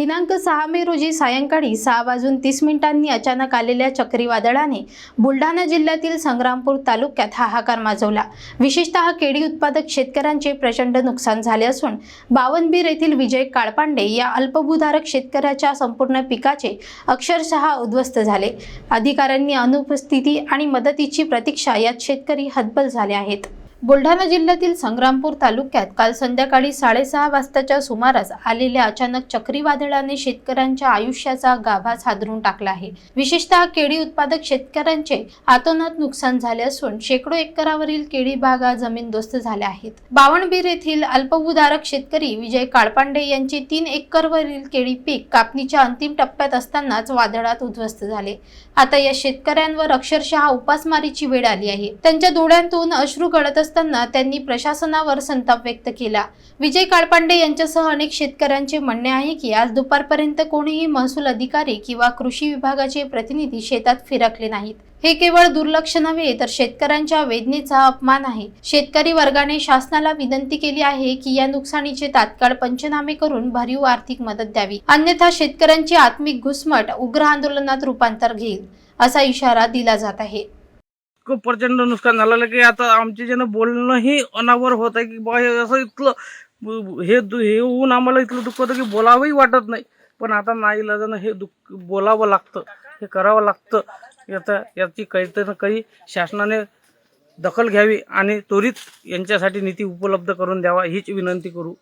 दिनांक सहा मे रोजी सायंकाळी सहा वाजून तीस मिनिटांनी अचानक आलेल्या चक्रीवादळाने बुलढाणा जिल्ह्यातील संग्रामपूर तालुक्यात हाहाकार माजवला. विशेषतः केळी उत्पादक शेतकऱ्यांचे प्रचंड नुकसान झाले असून बावनबीर येथील विजय काळपांडे या अल्पभूधारक शेतकऱ्याच्या संपूर्ण पिकाचे अक्षरशः उद्ध्वस्त झाले. अधिकाऱ्यांनी अनुपस्थिती आणि मदतीची प्रतीक्षा यात शेतकरी हतबल झाले आहेत. बुलढाणा जिल्ह्यातील संग्रामपूर तालुक्यात काल संध्याकाळी साडेसहा वाजताच्या सुमारास आलेल्या अचानक चक्रीवादळाने शेतकऱ्यांच्या आयुष्याचा गाभा हादरून टाकला आहे. विशेषतः केळी उत्पादक शेतकऱ्यांचे आतोनात नुकसान झाले असून शेकडो एकरावरील केळी बागा जमीनदोस्त झाल्या आहेत. बावणबीर येथील अल्पभूधारक शेतकरी विजय काळपांडे यांचे तीन एकरवरील केळी पीक कापणीच्या अंतिम टप्प्यात असतानाच वादळात उद्ध्वस्त झाले. आता या शेतकऱ्यांवर अक्षरशः उपासमारीची वेळ आली आहे. त्यांच्या डोळ्यांतून अश्रू गळत असताना त्यांनी प्रशासनावर संताप व्यक्त केला. विजय काळपांडे यांच्यासह अनेक शेतकऱ्यांचे म्हणणे आहे की आज दुपारपर्यंत कोणीही महसूल अधिकारी किंवा कृषी विभागाचे प्रतिनिधी शेतात फिरकले नाहीत. हे केवळ दुर्लक्ष नव्हे तर शेतकऱ्यांच्या वेदनेचा अपमान आहे. शेतकरी वर्गाने शासनाला विनंती केली आहे की या नुकसानीचे तात्काळ पंचनामे करून भरीव आर्थिक मदत द्यावी. अन्यथा शेतकऱ्यांची आत्मिक घुसमट उग्र आंदोलनात रूपांतर घेईल असा इशारा दिला जात आहे. इतकं प्रचंड नुकसान झालेलं की आता आमचे जण बोलणंही अनावर होत आहे की बा हे असं इतकं हे दु- हे होऊन आम्हाला इतकं दुःख होतं की बोलावंही वाटत नाही. पण आता नाही इलाजानं हे दुःख बोलावं लागतं हे करावं लागतं. याचा याची काहीतरी ना काही शासनाने दखल घ्यावी आणि त्वरित यांच्यासाठी नीती उपलब्ध करून द्यावा हीच विनंती करू.